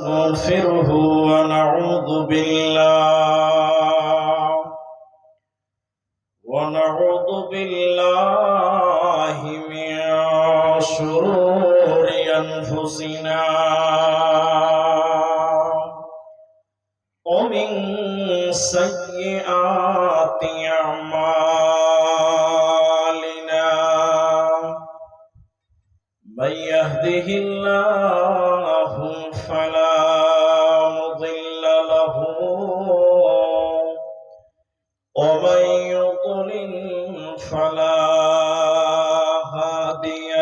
ونستغفره ونعوذ بالله ونعوذ بالله من شرور أنفسنا ومن سيئات أعمالنا من يهده الله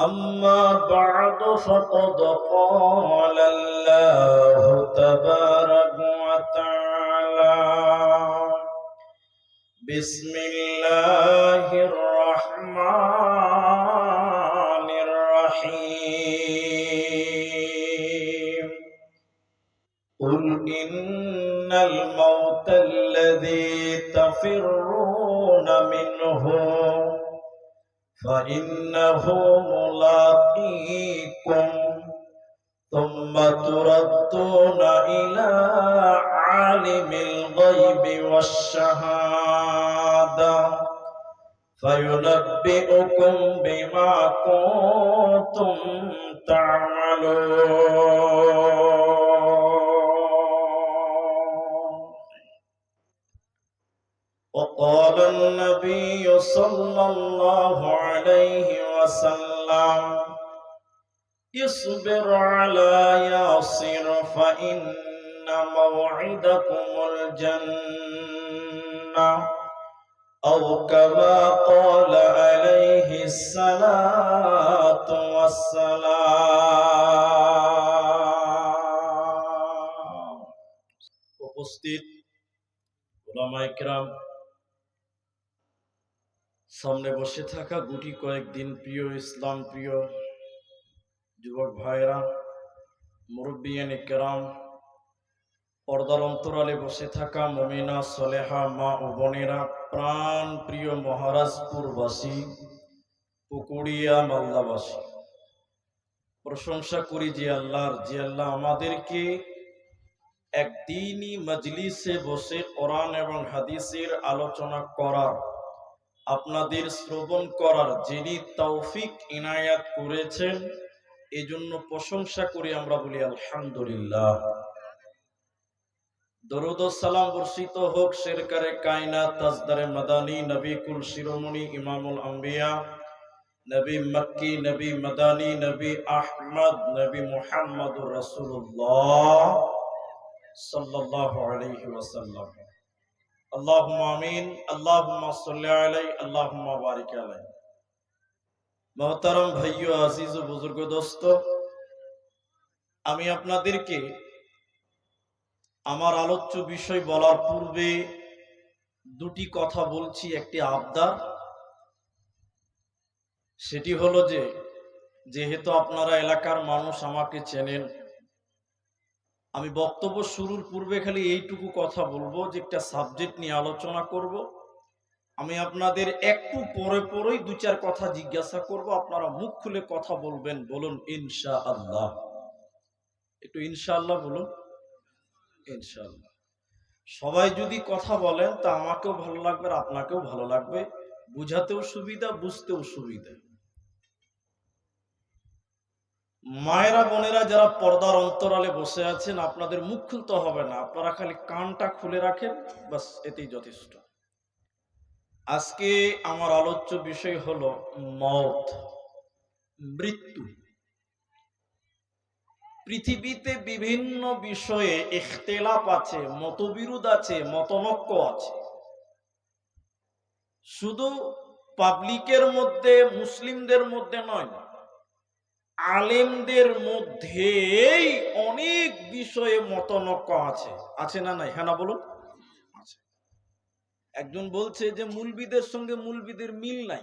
أما بعد فقد قال الله تبارك وتعالى. بسم الله الرحمن الرحيم. قل إن الموت الذي تفرون منه فإنه ملاقيكم ثم تردون إلى عالم الغيب والشهادة فينبئكم بما كنتم تعملون النبي صلى الله عليه وسلم اصبر على ياسر فإن موعدكم الجنة أو كما قال عليه الصلاة والسلام উপস্থিত ওলামায়ে কেরাম সামনে বসে থাকা গুটি কয়েকদিন প্রিয় ইসলাম প্রিয় যুবক ভাইরা মুরব্বিয়ানি কেরাম, পর্দার অন্তরালে বসে থাকা মমিনা, সলেহা, মা ও বোনেরা, প্রাণ প্রিয় মহারাজপুরবাসী, পুকুরিয়া মাল্লাবাসী প্রশংসা করি যে আল্লাহর, যে আল্লাহ আমাদেরকে একদিনই মজলিসে বসে কোরআন এবং হাদিসের আলোচনা করার আপনাদের শ্রবণ করার যিনি তৌফিক ইনায়াত করেছেন, এজন্য প্রশংসা করি আমরা বলি আলহামদুলিল্লাহ। দরুদ সালাম বর্ষিত হোক তাজদারে মাদানী, নবী কুল শিরোমণি, ইমামুল আম্বিয়া, নবী মক্কি, নবী মাদানী, নবী আহমদ, নবী মুহাম্মদুর রাসূলুল্লাহ সাল্লাল্লাহু মহতারম আজিজ ও বুজুর্গ আমি আপনাদেরকে আমার আলোচ্য বিষয় বলার পূর্বে দুটি কথা বলছি, একটি আবদার। সেটি হলো যে, যেহেতু আপনারা এলাকার মানুষ আমাকে চেনেন আমি বক্তব্য শুরুর পূর্বে খালি এইটুকু কথা বলব, যে একটা সাবজেক্ট নিয়ে আলোচনা করব। আমি আপনাদের একটু পরে পরেই দু চার কথা জিজ্ঞাসা করব, আপনারা মুখ খুলে কথা বলবেন, বলুন ইনশা আল্লাহ একটু ইনশা আল্লাহ বলুন। ইনশাআল্লাহ। সবাই যদি কথা বলেন, তা আমাকেও ভালো লাগবে আর আপনাকেও ভালো লাগবে। বুঝাতেও সুবিধা, বুঝতেও সুবিধা। মায়েরা, বোনেরা যারা পর্দার অন্তরালে বসে আছেন, আপনাদের মুখ খুলতে হবে না। আপনারা খালি কানটা খুলে রাখেন বাস এতেই যথেষ্ট। আজকে আমার আলোচ্য বিষয় হলো মত। মৃত্যু। পৃথিবীতে বিভিন্ন বিষয়ে ইখতেলাপ আছে, মতবিরোধ আছে মতনক্য আছে। শুধু পাবলিকের মধ্যে, মুসলিমদের মধ্যে নয় আলেমদের মধ্যেই অনেক বিষয়ে মতনক্য আছে। আছে না নাই? হ্যাঁ না বলুন। একজন বলছে যে মুলবিদের সঙ্গে মুলবিদের মিল নাই।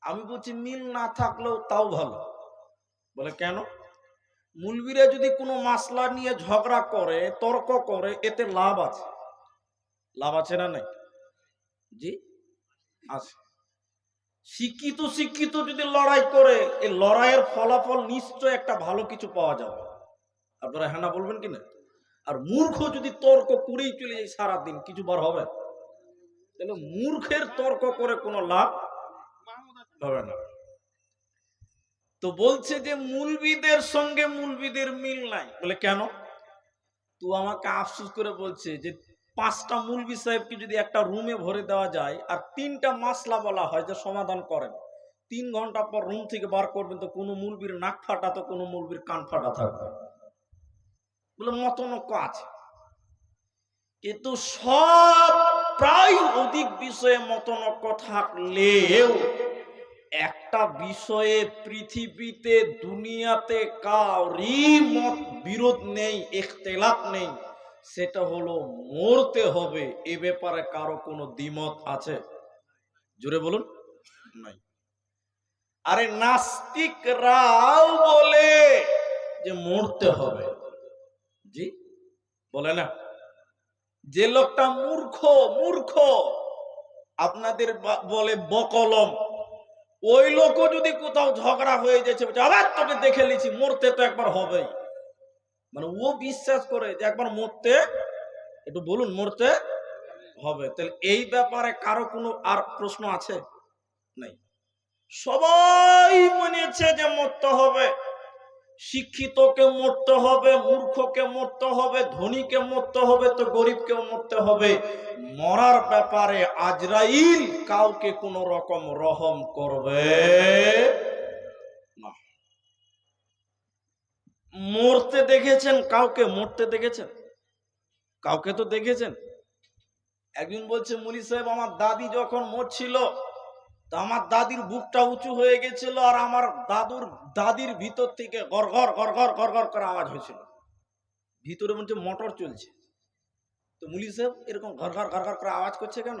আমি বলছি মিল না থাকলেও তাও ভালো। বলে কেন? মুলবিরা যদি কোনো মাসলা নিয়ে ঝগড়া করে, তর্ক করে, এতে লাভ আছে। লাভ আছে না নাই? জি? আছে। শিক্ষিত শিক্ষিত যদি লড়াই করে, এই লড়াইয়ের ফলাফল নিশ্চয় একটা ভালো কিছু পাওয়া যাবে। আপনারা হ্যাঁ বলবেন কিনা আর মূর্খ যদি তর্ক করেই চলে যায় সারাদিন, কিছু বার হবে? তাহলে মূর্খের তর্ক করে কোনো লাভ হবে না। তো বলছে যে মুলবিদের সঙ্গে মুলবিদের মিল নাই। বলে কেন? তো আমাকে আফসোস করে বলছে যে পাঁচটা মুলবি সাহেবকে যদি একটা রুমে ভরে দেওয়া যায় আর তিনটা মাসলা বলা হয় যে সমাধান করেন, তিন ঘণ্টা পর রুম থেকে বার করবেন তো কোনো মুলবির নাক ফাটা তো কোনো মুলবির কান ফাটা থাকবে বলে মতনক্য আছে। কিন্তু সব প্রায় অধিক বিষয়ে মতনক্য থাকলেও একটা বিষয়ে পৃথিবীতে, দুনিয়াতে কাউরি মত বিরোধ নেই ইখতিলাফ নেই। সেটা হলো মরতে হবে। এ ব্যাপারে কারও কোনো দ্বিমত আছে? জোরে বলুন। নাই। আরে নাস্তিকরাও বলে যে মরতে হবে। জি বলে না। যে লোকটা মূর্খ মূর্খ আপনাদের বলে বকলম ওই লোকও যদি কোথাও ঝগড়া হয়ে যাচ্ছে আবার তোকে দেখে লিছি মরতে তো একবার হবেই। মানে ও বিশ্বাস করে যে একবার মরতে, একটু বলুন মরতে হবে। তাহলে এই ব্যাপারে কারও কোনো আর প্রশ্ন আছে? নাই। সবাই মনেছে যে মরতে হবে। শিক্ষিতকে মরতে হবে, মূর্খকে মরতে হবে, ধনীকে মরতে হবে, তো গরিবকেও মরতে হবে। মরার ব্যাপারে আজরাইল কাউকে কোনো রকম রহম করবে। মরতে দেখেছেন, কাউকে মরতে দেখেছেন? কাউকে তো দেখেছেন? একদিন বলছে, মুনি সাহেব, আমার দাদি যখন মরছিল, তা আমার দাদির বুকটা উঁচু হয়ে গেছিল আর আমার দাদুর, দাদির ভিতর থেকে গড় গড় গড় করে আওয়াজ হয়েছিল। ভিতরে বলছে, মোটর চলছে। তো মুলি সাহেব এরকম ঘর ঘর ঘর ঘর করে আওয়াজ করছে কেন?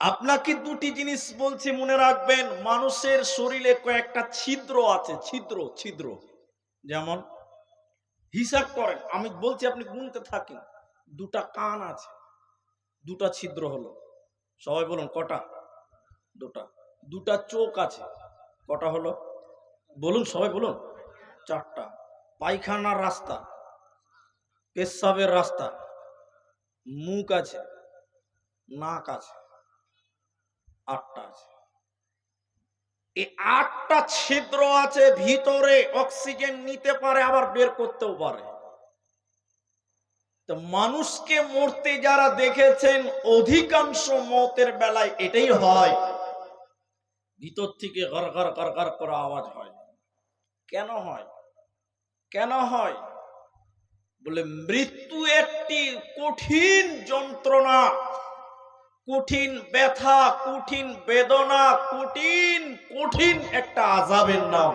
আপনাকে দুটি জিনিস বলছি, মনে রাখবেন, মানুষের শরীরে কয়েকটা ছিদ্র আছে, ছিদ্র ছিদ্র। যেমন, হিসাব করেন, আমি বলছি আপনি গুনতে থাকেন, দুটা কান আছে, দুটা ছিদ্র হলো। সবাই বলুন, কটা? দুটা। দুটা চোখ আছে, কটা হলো? বলুন, সবাই বলুন। চারটা। পায়খানার রাস্তা, পেশাবের রাস্তা, মুখ আছে, নাক আছে। আটটা আছে। এই আটটা ছিদ্র আছে, ভিতরে অক্সিজেন নিতে পারে, আবার বের করতেও পারে। তো মানুষকে মরতে যারা দেখেছেন, অধিকাংশ মতের বেলায় এটাই হয়, ভিতর থেকে ঘর ঘর করে আওয়াজ হয়। কেন হয়? কেন হয়? বলে, মৃত্যু একটি কঠিন যন্ত্রণা। কঠিন ব্যথা, কঠিন বেদনা, কঠিন কঠিন একটা আজাবের নাম।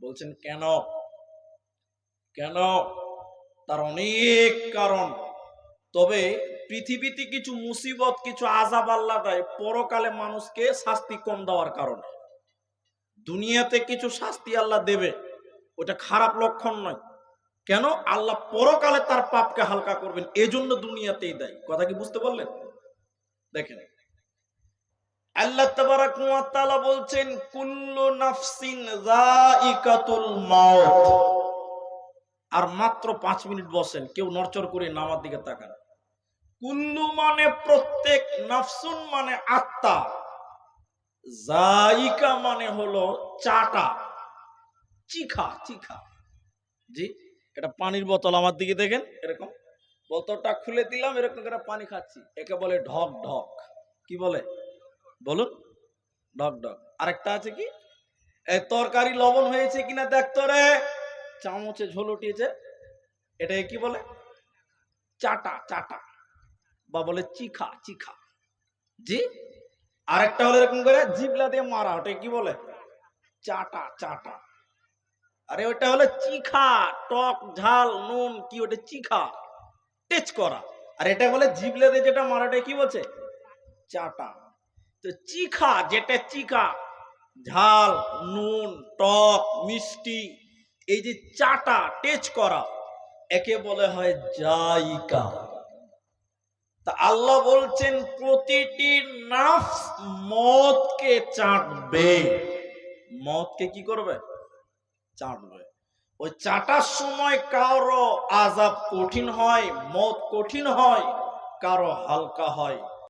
বলছেন, কেন? কেন? তার অনেক কারণ। তবে পৃথিবীতে কিছু মুসিবত, কিছু আজাব আল্লাহ দেয়, পরকালে মানুষকে শাস্তি কম দেওয়ার কারণে। দুনিয়াতে কিছু শাস্তি আল্লাহ দেবে, ওটা খারাপ লক্ষণ নয়। কেন? আল্লাহ পরকালে তার পাপকে হালকা করবেন, এজন্য দুনিয়াতেই দেয়। কথা কি বুঝতে পারলেন? দেখেন। আল্লাহ তাআলা বলছেন, কুল্লু নাফসিন আর মাত্র পাঁচ মিনিট বসেন, কেউ নড়চড় করে নামার দিকে তাকান। কুল্লু মানে প্রত্যেক, নাফসুন মানে আত্মা। জাইকা মানে হলো চাটা। চিখা চিখা। জি, এটা পানির বোতল আমার দিকে দেখেন, এরকম। বোতলটা খুলে দিলাম, এরকম করে পানি খাচ্ছি। একে বলে ঢক ঢক। কি বলে? বলুন। ঢক ঢক। আরেকটা আছে কি? এই তরকারি লবণ হয়েছে কিনা দেখতো রে। চামচে ঝোল উঠিয়েছে। এটা কি বলে? চাটা চাটা। বা বলে চিখা চিখা। জি? আরেকটা হলো এরকম করে জিবলা দিয়ে মারা। ওটা কি বলে? চাটা চাটা। আরে ওটা হলো চিখা, টক, ঝাল, নুন, কি ওটা? চিখা। টেচ করা। আর এটা বলে জিবলা দিয়ে যেটা মারাটা, কি বলছে? চাটা। তো চিখা, যেটা চিখা, ঝাল, নুন, টক, মিষ্টি, এই যে চাটা টেচ করা, একে বলে হয় জাইকা। তা আল্লাহ বলছেন, প্রতিটি নাফস মদকে চাটবে। মদকে কি করবে? চাটবে। ওই চাটার সময় কারও আজাব কঠিন হয় মত কঠিন হয় কারও হালকা হয়।